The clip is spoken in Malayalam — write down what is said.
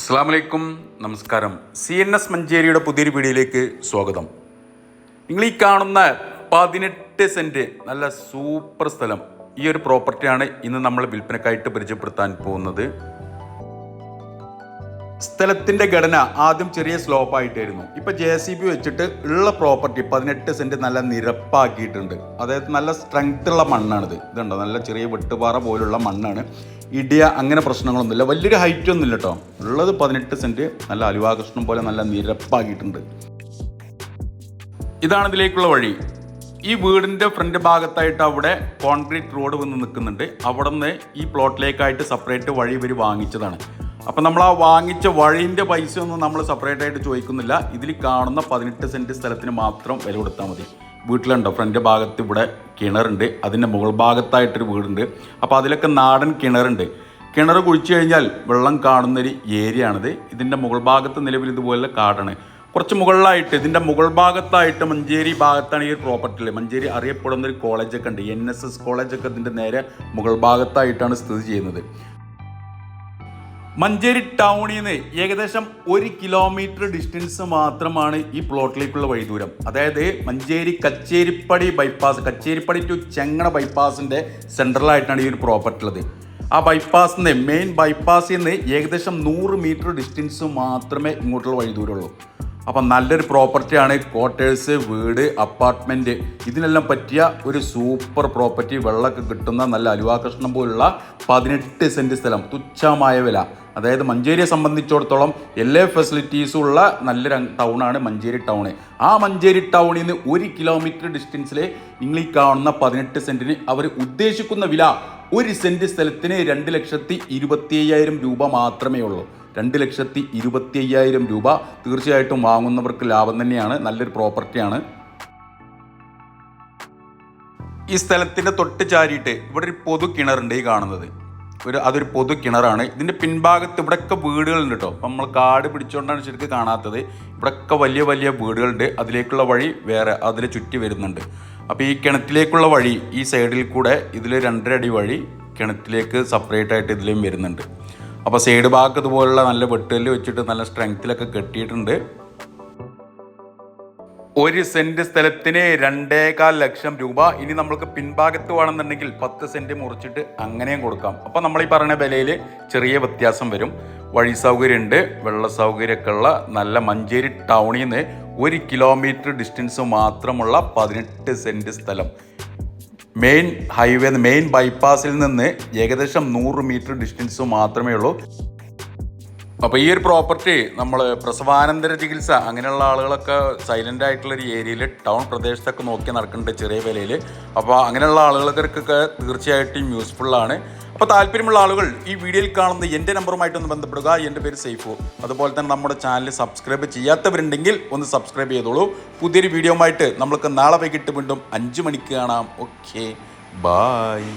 അസ്സാം വലൈക്കും നമസ്കാരം. സി എൻ എസ് മഞ്ചേരിയുടെ പുതിയൊരു വീഡിയോയിലേക്ക് സ്വാഗതം. നിങ്ങൾ ഈ കാണുന്ന പതിനെട്ട് സെന്റ് നല്ല സൂപ്പർ സ്ഥലം ഈ ഒരു പ്രോപ്പർട്ടിയാണ് ഇന്ന് നമ്മൾ വിൽപ്പനക്കായിട്ട് പരിചയപ്പെടുത്താൻ പോകുന്നത്. സ്ഥലത്തിന്റെ ഘടന ആദ്യം ചെറിയ സ്ലോപ്പ് ആയിട്ടായിരുന്നു. ഇപ്പൊ ജെ സി ബി വെച്ചിട്ട് ഉള്ള പ്രോപ്പർട്ടി പതിനെട്ട് സെന്റ് നല്ല നിരപ്പാക്കിയിട്ടുണ്ട്. അതായത് നല്ല സ്ട്രെങ്ത് ഉള്ള മണ്ണാണിത്. ഇതുണ്ടോ? നല്ല ചെറിയ വെട്ടുപാറ പോലുള്ള മണ്ണാണ്. ഇടിയ അങ്ങനെ പ്രശ്നങ്ങളൊന്നുമില്ല. വലിയൊരു ഹൈറ്റ് ഒന്നുമില്ല കേട്ടോ ഉള്ളത് പതിനെട്ട് സെന്റ് നല്ല അലുവാകൃഷ്ണം പോലെ നല്ല നിരപ്പാക്കിയിട്ടുണ്ട്. ഇതാണ് ഇതിലേക്കുള്ള വഴി. ഈ വീടിന്റെ ഫ്രണ്ട് ഭാഗത്തായിട്ട് അവിടെ കോൺക്രീറ്റ് റോഡ് വന്ന് നിൽക്കുന്നുണ്ട്. അവിടെ നിന്ന് ഈ പ്ലോട്ടിലേക്കായിട്ട് സെപ്പറേറ്റ് വഴി ഇവർ വാങ്ങിച്ചതാണ്. അപ്പം നമ്മൾ ആ വാങ്ങിച്ച വഴിന്റെ പൈസ ഒന്നും നമ്മൾ സെപ്പറേറ്റ് ആയിട്ട് ചോദിക്കുന്നില്ല. ഇതിൽ കാണുന്ന പതിനെട്ട് സെന്റ് സ്ഥലത്തിന് മാത്രം വില കൊടുത്താൽ മതി. വീട്ടിലുണ്ടോ? ഫ്രണ്ട് ഭാഗത്ത് ഇവിടെ കിണറുണ്ട്. അതിന്റെ മുകൾ ഭാഗത്തായിട്ടൊരു വീടുണ്ട്. അപ്പോൾ അതിലൊക്കെ നാടൻ കിണറുണ്ട്. കിണർ കുഴിച്ചു കഴിഞ്ഞാൽ വെള്ളം കാണുന്നൊരു ഏരിയ ആണിത് ഇതിന്റെ മുകൾ ഭാഗത്ത് നിലവിൽ ഇതുപോലെ കാടാണ്. കുറച്ച് മുകളിലായിട്ട് ഇതിന്റെ മുകൾ ഭാഗത്തായിട്ട് മഞ്ചേരി ഭാഗത്താണ് ഈ ഒരു പ്രോപ്പർട്ടിയിൽ മഞ്ചേരി അറിയപ്പെടുന്ന ഒരു കോളേജൊക്കെ ഉണ്ട്. എൻ എസ് എസ് കോളേജൊക്കെ ഇതിന്റെ നേരെ മുകൾ ഭാഗത്തായിട്ടാണ് സ്ഥിതി ചെയ്യുന്നത്. മഞ്ചേരി ടൗണിൽ നിന്ന് ഏകദേശം ഒരു കിലോമീറ്റർ ഡിസ്റ്റൻസ് മാത്രമാണ് ഈ പ്ലോട്ടിലേക്കുള്ള വഴിദൂരം. അതായത് മഞ്ചേരി കച്ചേരിപ്പടി ബൈപ്പാസ് കച്ചേരിപ്പടി ടു ചെങ്ങണ ബൈപ്പാസിന്റെ സെൻട്രലായിട്ടാണ് ഈ ഒരു പ്രോപ്പർട്ടി ഉള്ളത്. ആ ബൈപ്പാസിൽ നിന്ന് മെയിൻ ബൈപ്പാസിൽ നിന്ന് ഏകദേശം നൂറ് മീറ്റർ ഡിസ്റ്റൻസ് മാത്രമേ ഇങ്ങോട്ടുള്ള വഴിദൂരമുള്ളൂ. അപ്പം നല്ലൊരു പ്രോപ്പർട്ടിയാണ് ക്വാർട്ടേഴ്സ് വീട് അപ്പാർട്ട്മെന്റ് ഇതിനെല്ലാം പറ്റിയ ഒരു സൂപ്പർ പ്രോപ്പർട്ടി വെള്ളമൊക്കെ കിട്ടുന്ന നല്ല അലുവാകൃഷ്ണം പോലുള്ള പതിനെട്ട് സെന്റ് സ്ഥലം തുച്ഛമായ വില. അതായത് മഞ്ചേരിയെ സംബന്ധിച്ചിടത്തോളം എല്ലാ ഫെസിലിറ്റീസും ഉള്ള നല്ലൊരു ടൗണാണ് മഞ്ചേരി ടൗണ് ആ മഞ്ചേരി ടൗണിൽ നിന്ന് ഒരു കിലോമീറ്റർ ഡിസ്റ്റൻസിൽ നിങ്ങൾ ഈ കാണുന്ന പതിനെട്ട് സെന്റിന് അവർ ഉദ്ദേശിക്കുന്ന വില ഒരു സെന്റ് സ്ഥലത്തിന് രണ്ട് ലക്ഷത്തി ഇരുപത്തി അയ്യായിരം രൂപ മാത്രമേ ഉള്ളൂ. രണ്ട് ലക്ഷത്തി ഇരുപത്തി അയ്യായിരം രൂപ തീർച്ചയായിട്ടും വാങ്ങുന്നവർക്ക് ലാഭം തന്നെയാണ് നല്ലൊരു പ്രോപ്പർട്ടിയാണ്. ഈ സ്ഥലത്തിന്റെ തൊട്ട് ചാരിയിട്ട് ഇവിടെ ഒരു പൊതു കിണറുണ്ട് ഈ കാണുന്നത്. ഒരു അതൊരു പൊതു കിണറാണ്. ഇതിന്റെ പിൻഭാഗത്ത് ഇവിടെയൊക്കെ വീടുകളുണ്ട് കേട്ടോ അപ്പം നമ്മൾ കാട് പിടിച്ചുകൊണ്ടാണ് ശരിക്കും കാണാത്തത്. ഇവിടെയൊക്കെ വലിയ വലിയ വീടുകളുണ്ട്. അതിലേക്കുള്ള വഴി വേറെ അതിൽ ചുറ്റി വരുന്നുണ്ട്. അപ്പോൾ ഈ കിണറ്റിലേക്കുള്ള വഴി ഈ സൈഡിൽ കൂടെ ഇതിൽ രണ്ടര അടി വഴി കിണറ്റിലേക്ക് സെപ്പറേറ്റ് ആയിട്ട് ഇതിലേയും വരുന്നുണ്ട്. അപ്പോൾ സൈഡ് ഭാഗത്ത് ഇതുപോലുള്ള നല്ല വെട്ടുകല്ല് വെച്ചിട്ട് നല്ല സ്ട്രെങ്ത്തിലൊക്കെ കെട്ടിയിട്ടുണ്ട്. ഒരു സെന്റ് സ്ഥലത്തിന് രണ്ടേകാൽ ലക്ഷം രൂപ. ഇനി നമ്മൾക്ക് പിൻഭാഗത്ത് വേണമെന്നുണ്ടെങ്കിൽ പത്ത് സെന്റ് മുറിച്ചിട്ട് അങ്ങനെയും കൊടുക്കാം. അപ്പോൾ നമ്മൾ ഈ പറഞ്ഞ വിലയിൽ ചെറിയ വ്യത്യാസം വരും. വഴി സൗകര്യം ഉണ്ട് വെള്ള സൗകര്യമൊക്കെ ഉള്ള നല്ല മഞ്ചേരി ടൗണിൽ നിന്ന് ഒരു കിലോമീറ്റർ ഡിസ്റ്റൻസ് മാത്രമുള്ള പതിനെട്ട് സെന്റ് സ്ഥലം. മെയിൻ ഹൈവേ മെയിൻ ബൈപ്പാസിൽ നിന്ന് ഏകദേശം നൂറ് മീറ്റർ ഡിസ്റ്റൻസ് മാത്രമേ ഉള്ളൂ. അപ്പോൾ ഈ ഒരു പ്രോപ്പർട്ടി നമ്മൾ പ്രസവാനന്തര ചികിത്സ അങ്ങനെയുള്ള ആളുകളൊക്കെ സൈലന്റ് ആയിട്ടുള്ള ഒരു ഏരിയയിൽ ടൗൺ പ്രദേശത്തൊക്കെ നോക്കി നടക്കുന്നുണ്ട് ചെറിയ വിലയിൽ അപ്പോൾ അങ്ങനെയുള്ള ആളുകൾക്കൊക്കെ തീർച്ചയായിട്ടും യൂസ്ഫുൾ ആണ്. അപ്പോൾ താല്പര്യമുള്ള ആളുകൾ ഈ വീഡിയോയിൽ കാണുന്ന എന്റെ നമ്പറുമായിട്ടൊന്ന് ബന്ധപ്പെടുക. എന്റെ പേര് സൈഫു. അതുപോലെ തന്നെ നമ്മുടെ ചാനൽ സബ്സ്ക്രൈബ് ചെയ്യാത്തവരുണ്ടെങ്കിൽ ഒന്ന് സബ്സ്ക്രൈബ് ചെയ്തോളൂ. പുതിയൊരു വീഡിയോ ആയിട്ട് നമ്മൾക്ക് നാളെ വൈകിട്ട് വീണ്ടും അഞ്ച് മണിക്ക് കാണാം. Okay bye